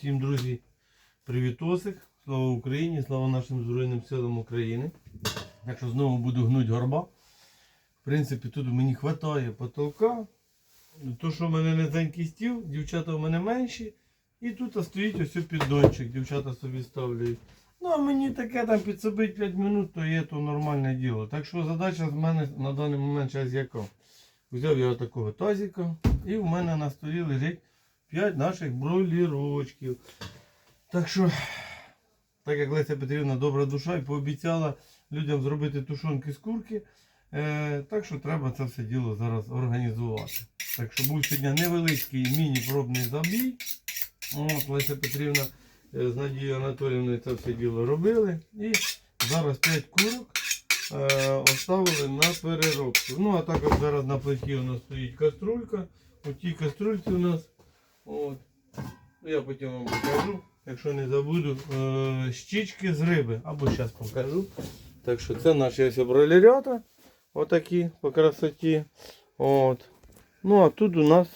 Всім, друзі, привітосик. Слава Україні, слава нашим Збройним силам України. Якщо знову буду гнуть горба. В принципі, тут мені вистачає потолка. То, що в мене низенький стіл, дівчата в мене менші. І тут стоїть ось піддончик, дівчата собі ставляють. Ну, а мені таке там підсобить 5 минут, то є то нормальне діло. Так що задача з мене на даний момент час яка. Взяв я такого тазика і в мене на столі лежить 5 наших бройлірочків. Так що, так як Леся Петрівна добра душа і пообіцяла людям зробити тушонки з курки, е, так що треба це все діло зараз організувати. Так що був сьогодні невеличкий міні-пробний забій. От, Леся Петрівна е, з Надією Анатоліївною це все діло робили. І зараз 5 курок е, оставили на переробку. Ну, а також зараз на плиті у нас стоїть каструлька. У тій каструльці у нас. От. Ну, Я потім вам покажу, якщо не забуду, е, щічки з риби. Або зараз покажу. Так що це наші ось бройлерята. Отакі по красоті. От. Ну а тут у нас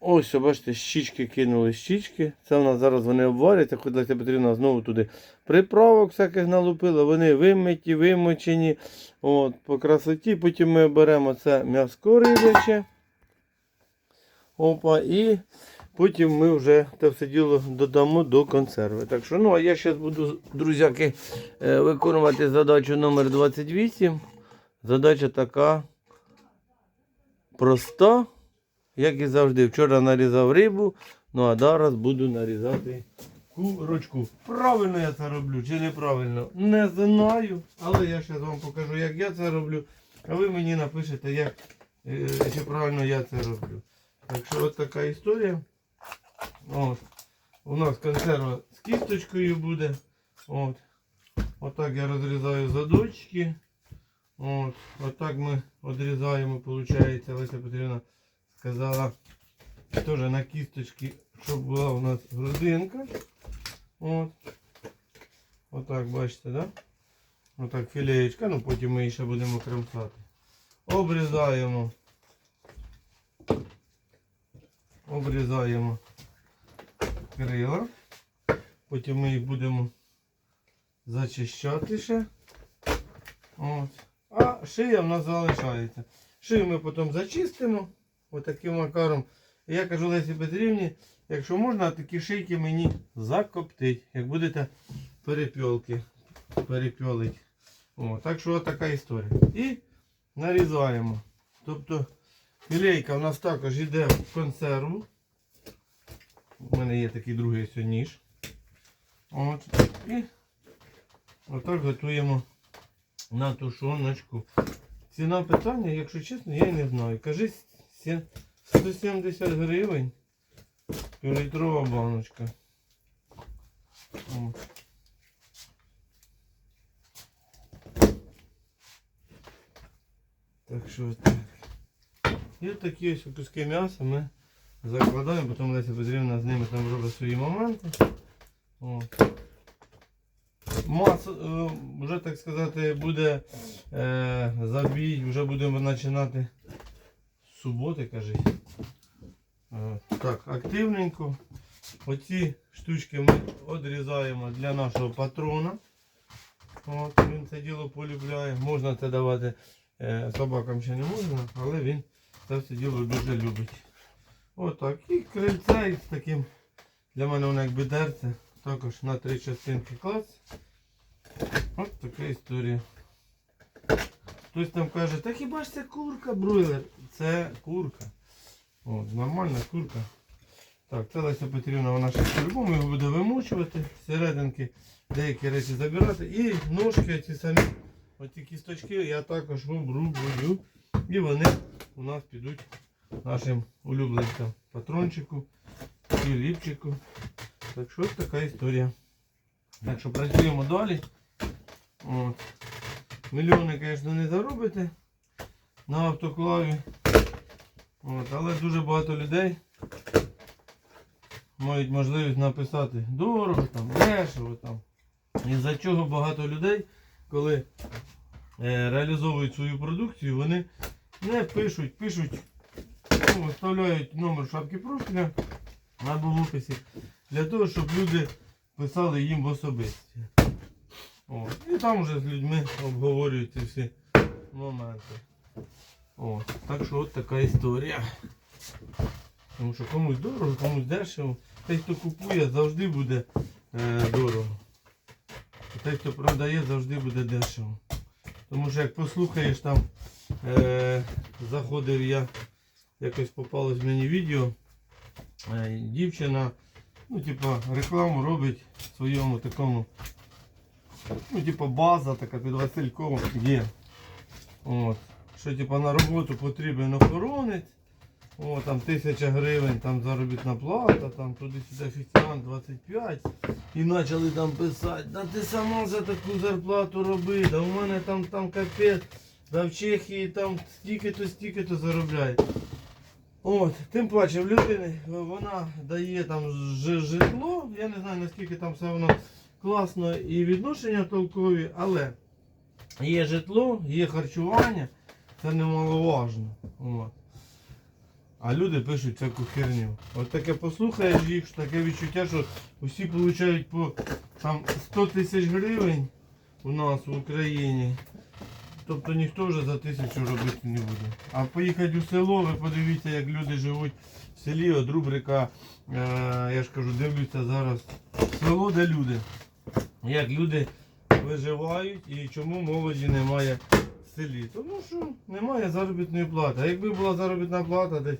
ось, бачите, щічки кинули щічки. Це у нас зараз вони обваряться, Леся Петрівна знову туди приправок всяких налупила. Вони вимиті, вимочені. От, по красоті. Потім ми беремо це м'яско рибяче. Опа, і потім ми вже це все діло додамо до консерви. Так що, ну, а я зараз буду, друзяки, е, виконувати задачу номер 28. Задача така проста, як і завжди. Вчора нарізав рибу, ну а зараз буду нарізати курочку. Правильно я це роблю чи неправильно? Не знаю. Але я зараз вам покажу, як я це роблю. А ви мені напишете, як, е, чи правильно я це роблю. Так що от така історія. От. У нас консерва з кісточкою буде. От. Отак я розрізаю задочки. От. Отак ми відрізаємо, виходить, Леся Петрівна сказала, теж на кісточки, щоб була у нас грудинка. От. Отак, бачите, да? Отак філеєчка, ну потім ми її ще будемо кремсати. Обрізаємо. Обрізаємо крила. Потім ми їх будемо зачищати ще. От. А шия в нас залишається. Шию ми потім зачистимо. Отаким макаром. І я кажу Лесі Петрівні, якщо можна, такі шийки мені закоптить. Як будете перепьолки перепьолить. О, так що така історія. І нарізаємо. Тобто філейка в нас також йде в консерву. У мене є такий другий ось ніж. От. І отак готуємо на тушоночку. Ціна питання, якщо чесно, я і не знаю. Кажи 170 гривень. Півлітрова баночка. О. Так що так. І такі ось куски м'яса ми закладаємо, потім Леся Петрівна з ними там робить свої моменти. От. Е, вже так сказати, буде е, забій, вже будемо починати з суботи, кажіть. Е, так, активненько. Оці штучки ми відрізаємо для нашого патрона. От, він це діло полюбляє. Можна це давати е, собакам ще не можна, але він це все діло дуже любить. Отак. І крильце із таким, для мене воно як бедерце, також на три частинки клас. От така історія. Хтось там каже, та хіба ж це курка бройлер? Це курка. От, нормальна курка. Так, це Леся Петрівна, вона ще по-любому його буде вимучувати, серединки деякі речі забирати. І ножки ці самі, оці кісточки я також обрублюю. І вони у нас підуть нашим улюбленцям патрончику, філіпчику. Так що така історія. Так що працюємо далі. От. Мільйони, звісно, не заробите на автоклаві. От. Але дуже багато людей мають можливість написати дорого, там, дешево. Там. І за чого багато людей, коли реалізовують свою продукцію, вони не пишуть, пишуть, ну, вставляють номер шапки профіля або в описі. для того, щоб люди писали їм в особисті. О, і там вже з людьми обговорюють ці всі моменти. О, так що от така історія. Тому що комусь дорого, комусь дешево. Той, хто купує, завжди буде е, дорого. А той, хто продає, завжди буде дешево. Тому що як послухаєш там, е, заходив я, якось попалось мені відео, е, дівчина, ну, типа, рекламу робить в своєму такому, ну, типа, база така під Васильком є. От. Що типа на роботу потрібен охоронець. О, там тисяча гривень, там заробітна плата, там туди-сюди офіціант 25. І почали там писати, да ти сама за таку зарплату роби, да у мене там там капець, да в Чехії там стільки-то, стільки-то заробляє. От, тим паче в людини вона дає там житло, я не знаю наскільки там все воно класно і відношення толкові, але є житло, є харчування, це немаловажно. От. А люди пишуть всяку херню. От таке послухаєш їх, таке відчуття, що усі получають по там 100 тисяч гривень у нас в Україні. Тобто ніхто вже за тисячу робити не буде. А поїхати у село, ви подивіться, як люди живуть в селі. От рубрика, е, я ж кажу, дивлюся зараз село, де люди. Як люди виживають і чому молоді немає селі. Тому що немає заробітної плати. А якби була заробітна плата десь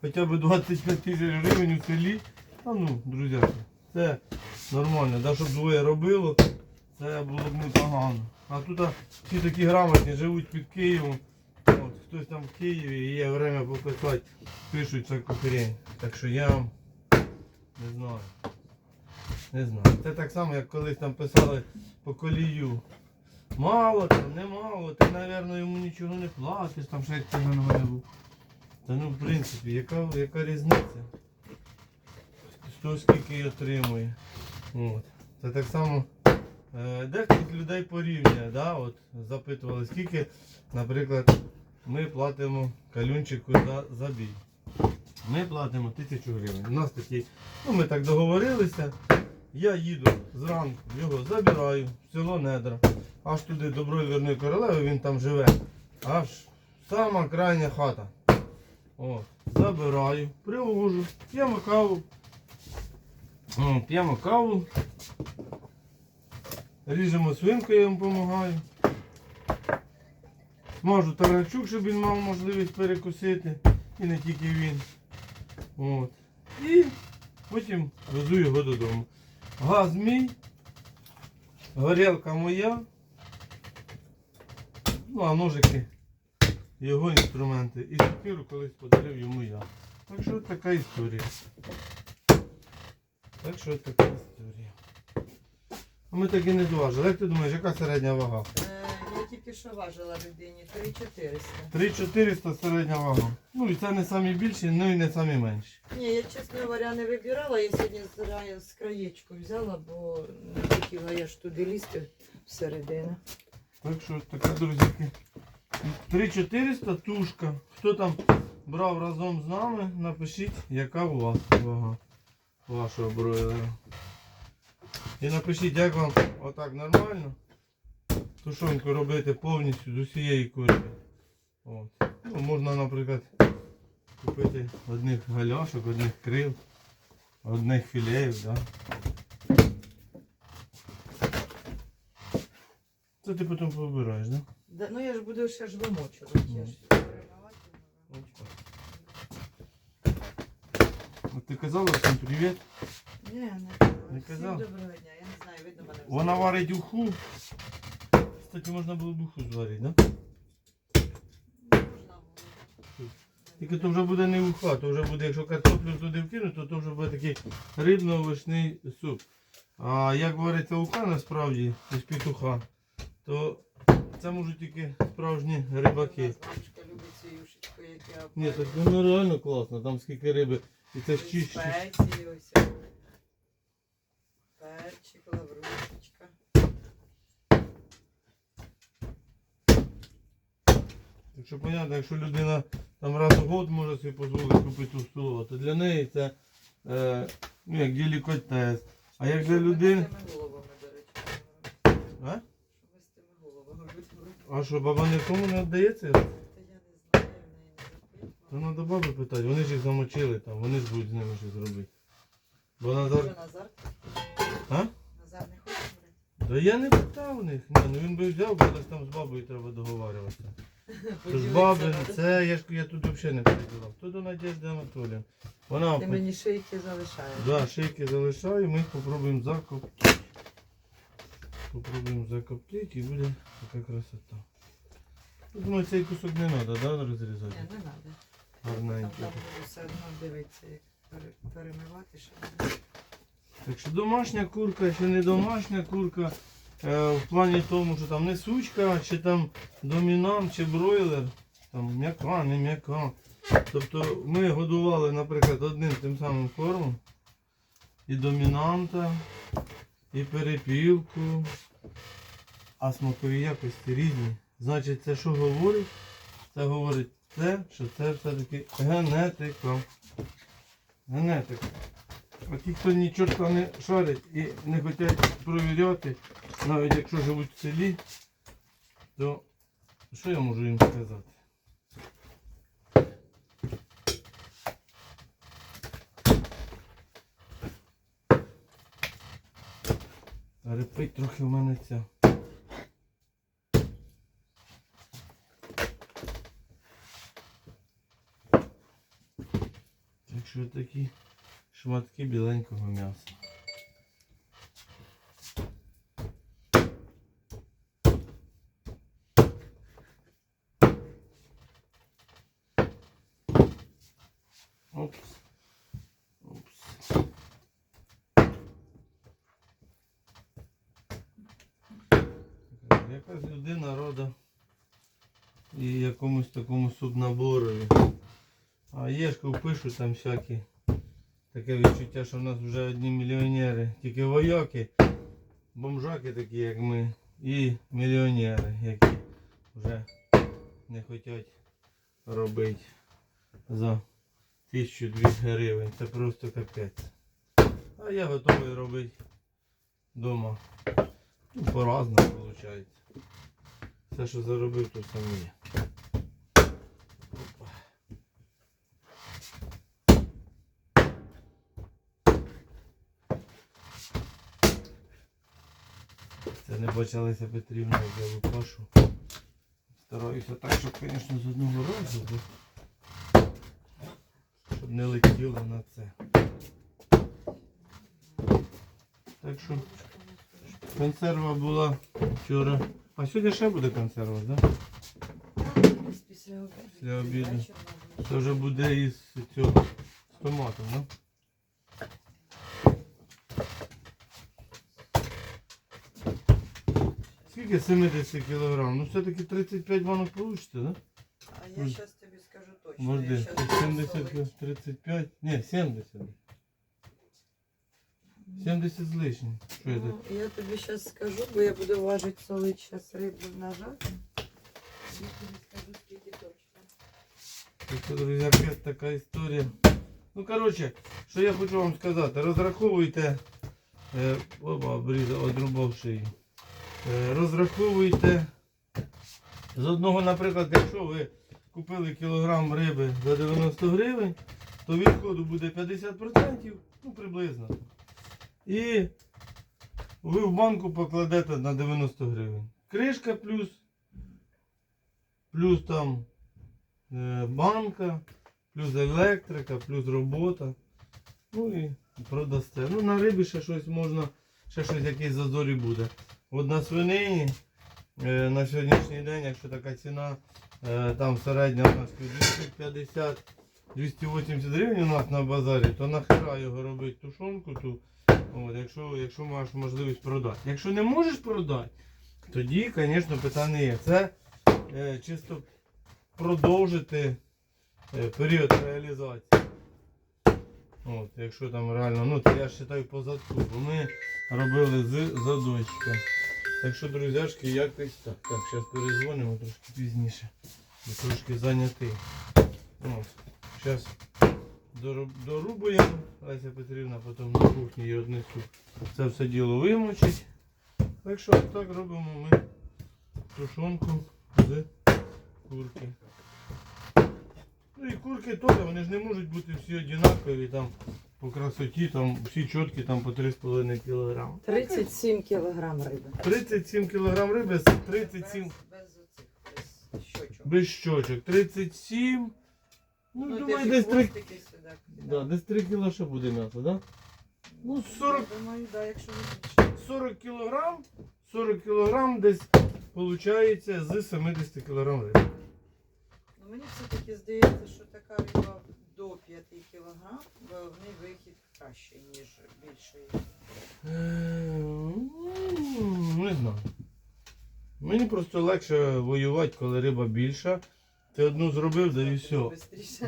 хоча б 25 тисяч гривень у селі, а ну, друзі, це нормально. Да, щоб двоє робило, це було б непогано. А тут всі такі грамотні живуть під Києвом. От, хтось там в Києві і є время пописати, пишуть всяку хрень. Так що я вам не знаю. Не знаю. Це так само, як колись там писали по колію. Мало там, не мало, ти, мабуть, йому нічого не платиш, там ще як це на мене. Та ну, в принципі, яка, яка різниця? Хто скільки отримує. От. Це так само. Е, дехто людей порівнює, да? От, запитували, скільки, наприклад, ми платимо калюнчику за забій. Ми платимо тисячу гривень. У нас такі, ну ми так договорилися. Я їду зранку, його забираю в село Недра, аж туди до бройлерної королеви, він там живе. Аж сама крайня хата. О, забираю, привожу, п'ємо каву. П'ємо каву. Ріжемо свинку, я йому допомагаю. Смажу таранчук, щоб він мав можливість перекусити. І не тільки він. От. І потім везу його додому. Газ мій, горілка моя. Ну, а ножики його інструменти. І сокиру колись подарив йому я. Так що така історія. Так що така історія. А ми так і не зважили. Як ти думаєш, яка середня вага? Тільки що важила людині 3400. 3400 середня вага. Ну і це не самі більші, ну і не самі менші. Ні, я чесно говоря не вибирала, я сьогодні з з краєчку взяла, бо не хотіла я ж туди лізти всередину. Так що така, друзяки. 3400 тушка. Хто там брав разом з нами, напишіть, яка у вас вага вашого бройлера. І напишіть, як вам отак нормально. Тушонку робити повністю з усієї курки. От. Ну, можна, наприклад, купити одних галяшок, одних крил, одних філеїв. Да? Це ти потім повибираєш, так? Да? Да, ну я ж буду ще ж вимочувати. Не От ти казала всім привіт. Ні, не, Не Всім казав? доброго дня, я не знаю, видно мене. Вона варить уху. Кстати, можна було б уху зварити, да? Тільки то вже буде не уха, то вже буде, якщо картоплю туди вкинути, то, то вже буде такий рибно-овочний суп. А як вариться уха насправді із петуха, то це можуть тільки справжні рибаки. Ні, так воно реально класно, там скільки риби. І це ж ось. Перчик, лаврушечка. Так що понятно, якщо людина там раз у год може собі дозволити купити ту столову, то для неї це е, Ну, як делікатес. А як для людини. А? А що, баба нікому не віддається? Запитувала. треба баби питати, вони ж їх замочили там, вони ж будуть з ними щось робити. Бо Назар. Назар? А? Назар не хоче брати? Та я не питав у них. Ні, ну він би взяв, бо десь там з бабою треба договарюватися. Тож Поділитися, баби, це я ж я тут взагалі не передавав. То до Надежди Анатоліївни. Вона Ти мені шийки залишаєш. да, шийки залишаю, ми їх попробуємо закоптити. Попробуємо закоптити і буде така красота. Думаю, цей кусок не треба, да, Ні, не треба. Гарненький. там все одно дивитися, як перемивати, щоб Так що домашня курка чи не домашня курка, в плані тому, що там не сучка, чи там домінант, чи бройлер, там м'яка, не м'яка. Тобто ми годували, наприклад, одним тим самим кормом і домінанта, і перепілку, а смакові якості різні. Значить, це що говорить? Це говорить те, що це все-таки генетика. Генетика. А ті, хто ні чорта не шарять і не хочуть провіряти, навіть якщо живуть в селі, то що я можу їм сказати? Репить трохи в мене ця. Так що такі шматки біленького м'яса. Опс. Опс. Якась людина рода і якомусь такому субнаборові. А Єшку пишуть там всякі. Таке відчуття, що в нас вже одні мільйонери. Тільки вояки, бомжаки такі, як ми, і мільйонери, які вже не хочуть робити за 1200 гривень. Це просто капець. А я готовий робити вдома. Ну, по-разному виходить. Все, що заробив, то саме є. Опа. Почалися Петрівна, як я. Стараюся так, щоб, звісно, з одного разу, щоб не летіло на це. Так що консерва була вчора. А сьогодні ще буде консерва, так? Да? Після обіду. Після обіду. Це вже буде із цього з томатом, да? Скільки 70 кг? Ну все-таки 35 банок вийде, да? А я зараз тобі скажу точно. Може, я щас 70 35? Ні, 70. 70 з лишнім. Що це? Ну, я тобі зараз скажу, бо я буду важити солити зараз рибу нажати. Я тобі скажу, скільки точно. Так друзі, опять така історія. Ну, коротше, що я хочу вам сказати, розраховуйте, е, оба обрізав, одрубав шию. Е, розраховуйте з одного, наприклад, якщо ви купили кілограм риби за 90 гривень, то відходу буде 50%, ну приблизно. І ви в банку покладете на 90 гривень. Кришка плюс, плюс там е, банка, плюс електрика, плюс робота. Ну і продасте. Ну на рибі ще щось можна, ще щось якийсь зазорі буде. От на свинині е, на сьогоднішній день, якщо така ціна, е, там середня у нас 250-280 гривень у нас на базарі, то нахера його робити тушонку ту, от, якщо, якщо маєш можливість продати. Якщо не можеш продати, тоді, звісно, питання є. Це е, чисто продовжити е, період реалізації. От, якщо там реально, ну то я вважаю по задку, бо ми робили з задочка. Так що, друзяшки, якось так. Так, зараз перезвонимо трошки пізніше. Бо трошки зайнятий. Зараз дорубуємо. Леся Петрівна потім на кухні її однесу це все діло вимочить. Так що так робимо ми тушонку з курки. Ну і курки теж, вони ж не можуть бути всі однакові там по красоті, там всі чіткі там по 3,5 кг. 37 кілограм риби. 37 кг риби, 37 Без, без оцих, без щочок. без щочок. 37. Ну, Ну, думаю, десь 3, сюди. да, десь 3 кг ще буде м'ясо, да? Ну, 40 Я думаю, да, якщо не більше. 40 кг, 40 кг десь виходить з 70 кг риби. Мені все-таки здається, що така риба до 5 кілограм, бо в неї вихід кращий, ніж більшої. Ну, Не знаю. Мені просто легше воювати, коли риба більша. Ти одну зробив, да і все.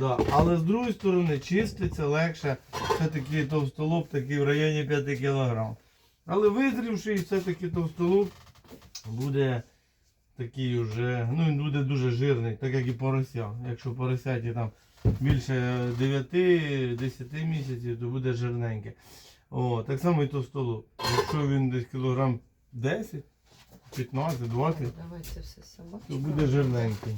Да. Але з другої сторони чиститься легше. Все-таки товстолоб такий в районі 5 кг. Але визрівши, все-таки товстолоб буде такий вже, ну він буде дуже жирний, так як і порося. Якщо поросяті там більше 9-10 місяців, то буде жирненьке. О, так само і товстолоб. Якщо він десь кілограм 10, 15, 20, Давай все собака. то буде жирненький.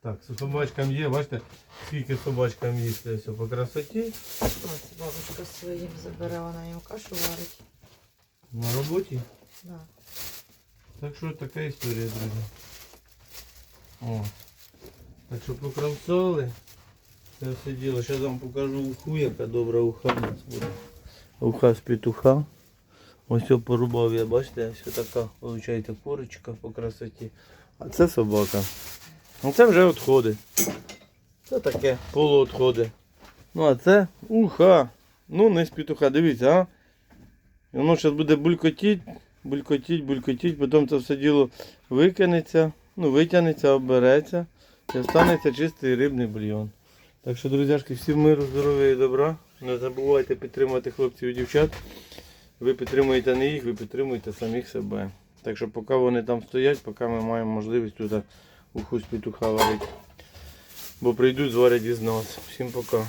Так, собачкам є, бачите, скільки собачкам їсти все по красоті. Ось бабушка своїм забере, вона їм кашу варить. На роботі. Да. Так що така історія, друзі. О. Так що покрамсали. Це все діло. Зараз вам покажу уху, яка добра уха в нас буде. Уха з петуха. Ось все порубав я, бачите, ось така, виходить, курочка по красоті. А це собака. Ну це вже відходи. Це таке полуотходи. Ну а це уха. Ну не з петуха, дивіться, а. Воно зараз буде булькотіть, булькотіть, булькотіть, потім це все діло викинеться, ну витягнеться, обереться і останеться чистий рибний бульйон. Так що, друзяшки, всім миру, здоров'я і добра. Не забувайте підтримувати хлопців і дівчат. Ви підтримуєте не їх, ви підтримуєте самих себе. Так що поки вони там стоять, поки ми маємо можливість тут уху з петуха варити. Бо прийдуть, зварять із нас. Всім пока.